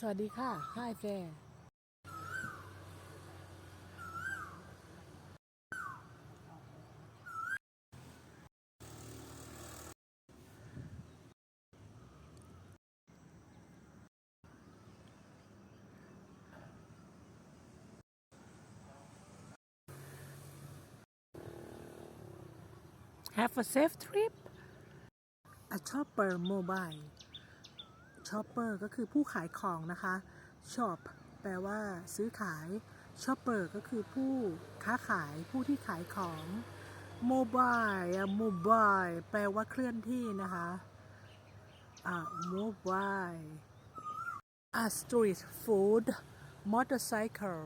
สวัสดีค่ะ Hi there Have a safe trip a shopper mobile shopper ก็คือผู้ขายของนะคะ shop แปลว่า ซื้อขาย shopper ก็คือผู้ค้าขายผู้ที่ขายของ mobile อะ mobile แปลว่าเคลื่อนที่นะคะอะ mobile a street food motorcycle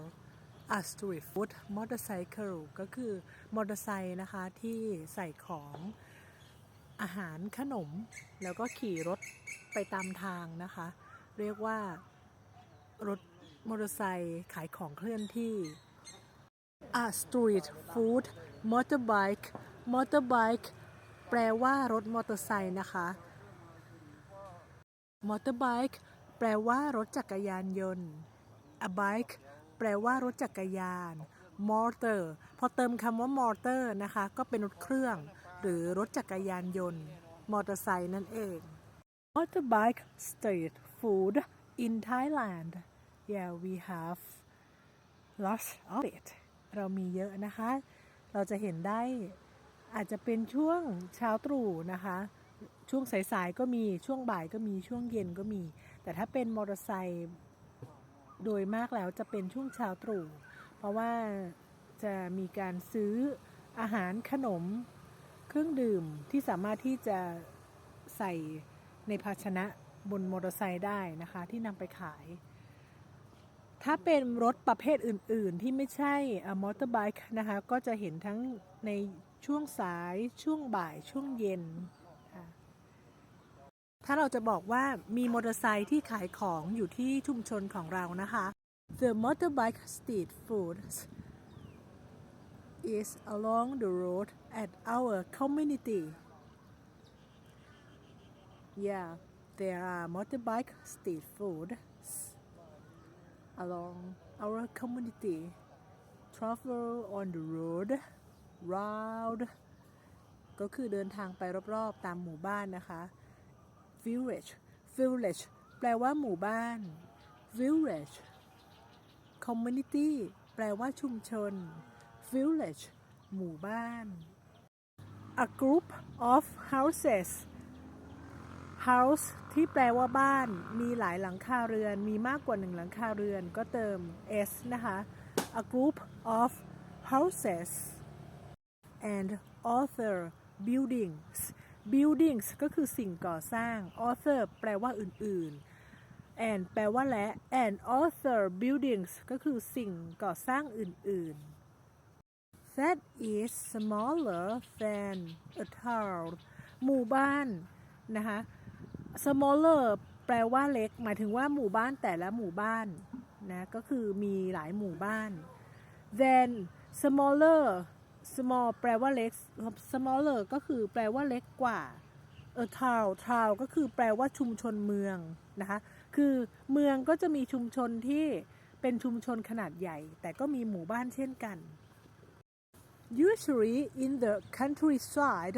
a street food motorcycle ก็คือมอเตอร์ไซค์นะคะที่ใส่ของอาหารขนม แล้วก็ขี่รถ ไปตามทางนะคะ เรียกว่ารถมอเตอร์ไซค์ขายของเคลื่อนที่ a street food motorbike motorbike แปลว่ารถมอเตอร์ไซค์นะคะ motorbike แปลว่ารถจักรยานยนต์ a bike แปลว่ารถจักรยาน motor พอเติมคำว่า motor นะคะ ก็เป็นรถเครื่อง หรือรถจักรยานยนต์ มอเตอร์ไซค์นั่นเอง motorbike street food in Thailand yeah we have lots of it เรามีเยอะนะคะ เราจะเห็นได้อาจจะเป็นช่วงเช้าตรู่นะคะ ช่วงสายๆก็มีช่วงบ่ายก็มีช่วงเย็นก็มี แต่ถ้าเป็นมอเตอร์ไซค์โดยมากแล้วจะเป็นช่วงเช้าตรู่ เพราะว่าจะมีการซื้ออาหารขนมเครื่องดื่มที่สามารถที่จะใส่ ในภาชนะบนมอเตอร์ไซค์ได้นะคะที่นำไปขาย ถ้าเป็นรถประเภทอื่น ๆ ที่ไม่ใช่มอเตอร์ไบค์นะคะก็จะเห็นทั้งในช่วงสายช่วงบ่ายช่วงเย็น ถ้าเราจะบอกว่ามีมอเตอร์ไซค์ที่ขายของอยู่ที่ชุมชนของเรานะคะ The motorbike street food is along the road at our community. Yeah, there are motorbike street foods along our community. Travel on the road, round ก็คือเดินทางไปรอบๆตามหมู่บ้านนะคะ village village แปลว่าหมู่บ้าน village community แปลว่าชุมชน village หมู่บ้าน a group of houses house ที่แปลว่าบ้านมีหลายหลังคาเรือน มีมากกว่าหนึ่งหลังคาเรือนก็เติม s นะคะ a group of houses and other buildings buildings ก็คือสิ่งก่อสร้าง other แปลว่าอื่นๆ and แปลว่าและ and other buildings ก็คือสิ่งก่อสร้างอื่นๆ that is smaller than a town หมู่บ้านนะคะ smaller แปลว่าเล็ก หมายถึงว่าหมู่บ้านแต่ละหมู่บ้านนะก็คือมีหลายหมู่บ้าน then smaller small แปลว่าเล็ก smaller ก็คือแปลว่าเล็กกว่า a town town ก็คือแปลว่าชุมชนเมืองนะคะ คือเมืองก็จะมีชุมชนที่เป็นชุมชนขนาดใหญ่ แต่ก็มีหมู่บ้านเช่นกัน usually in the countryside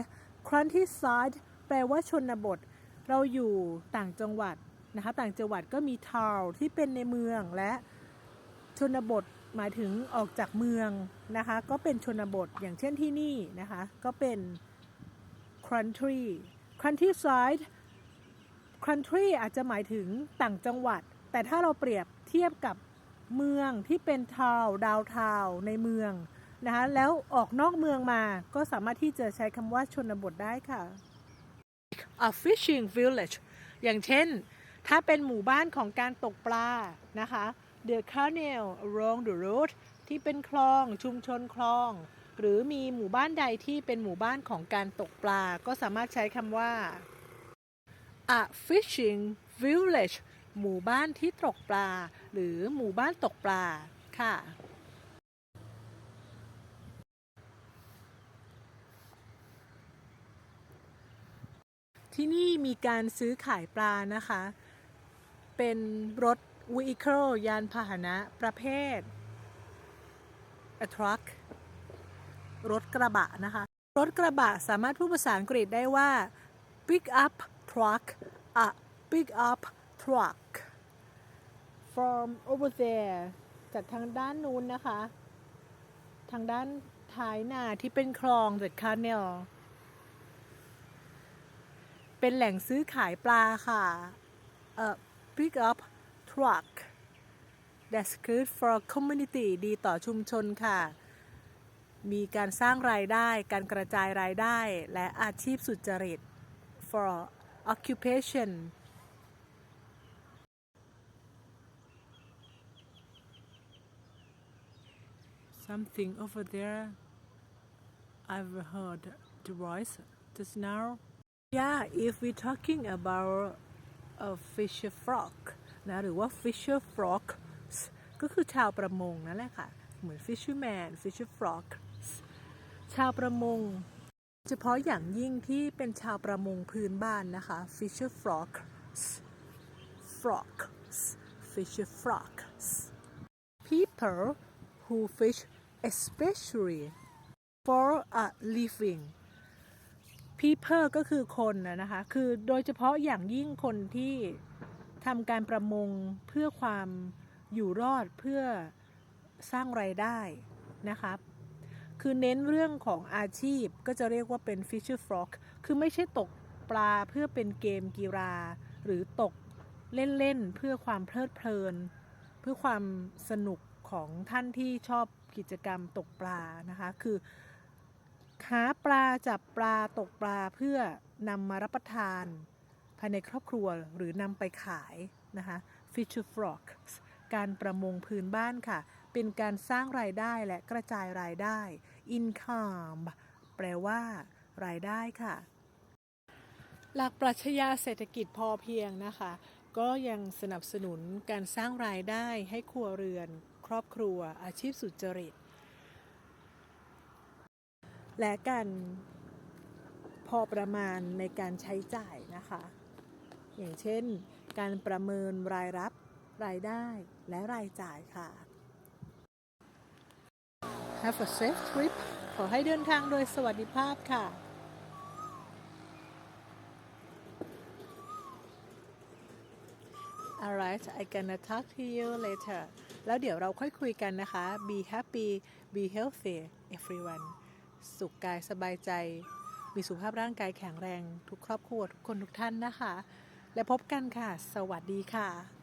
countryside แปลว่าชนบท เราอยู่ต่างจังหวัดนะคะต่างจังหวัดก็มี town ที่เป็นในเมืองและชนบทหมายถึงออกจากเมืองนะคะก็เป็นชนบทอย่างเช่นที่นี่นะคะก็เป็น country countryside country อาจจะหมายถึงต่างจังหวัด แต่ถ้าเราเปรียบเทียบกับเมืองที่เป็น town ดาวทาวในเมืองนะคะแล้วออกนอกเมืองมาก็สามารถที่จะใช้คำว่าชนบทได้ค่ะ a fishing village อย่างเช่น ถ้าเป็นหมู่บ้านของการตกปลานะคะ the canal along the road ที่เป็นคลองชุมชนคลอง หรือมีหมู่บ้านใดที่เป็นหมู่บ้านของการตกปลา ก็สามารถใช้คำว่า a fishing village หมู่บ้านที่ตกปลา หรือหมู่บ้านตกปลาค่ะ ที่นี่มีการซื้อขายปลานะคะ เป็นรถ vehicle ยานพาหนะประเภท a truck รถกระบะนะคะ รถกระบะสามารถพูดภาษาอังกฤษได้ว่า pick up truck a pick up truck from over there จากทางด้านนู้นนะคะ ทางด้านท้ายนาที่เป็นคลอง the canal เป็นแหล่งซื้อขายปลาค่ะเอ่อ pick up truck that's good for community ดีต่อชุมชนค่ะ มีการสร้างรายได้ การกระจายรายได้ และอาชีพสุจริต for occupation something over there I've heard the voice just now yeah if we're talking about a fisher frog นะหรือว่า fisher frog ก็คือชาวประมงนั่นแหละค่ะ เหมือน fisherman fisher frog ชาวประมง เฉพาะอย่างยิ่งที่เป็นชาวประมงพื้นบ้านนะคะ fisher frog frog fisher frog people who fish especially for a living people ก็คือคนนะนะคะ คือโดยเฉพาะอย่างยิ่งคนที่ทำการประมงเพื่อความอยู่รอดเพื่อสร้างไรายได้นะคะคือเน้นเรื่องของอาชีพก็จะเรียกว่าเป็น fisher frog คือไม่ใช่ตกปลาเพื่อเป็นเกมกีฬาหรือตกเล่นๆเพื่อความเพลิดเพลิน เพื่อความสนุกของท่านที่ชอบกิจกรรมตกปลานะคะ คือ หาปลาจับปลาตกปลาเพื่อนำมารับประทาน ภายในครอบครัวหรือนำไปขายนะคะ fisher frog การประมงพื้นบ้านค่ะ เป็นการสร้างรายได้และกระจายรายได้ income แปลว่า รายได้ค่ะ หลักปรัชญาเศรษฐกิจพอเพียงนะคะ ก็ยังสนับสนุนการสร้างรายได้ให้ครัวเรือน ครอบครัวอาชีพสุจริต และการพอประมาณในการใช้จ่ายนะคะ อย่างเช่น การประเมินรายรับ รายได้และรายจ่ายค่ะ Have a safe trip ขอให้เดินทางโดยสวัสดิภาพค่ะ Alright I gonna talk to you later แล้วเดี๋ยวเราค่อยคุยกันนะคะ Be happy be healthy everyone สุขกายสบายใจ มีสุขภาพร่างกายแข็งแรง ทุกครอบครัวทุกคนทุกท่านนะคะ และพบกันค่ะ สวัสดีค่ะ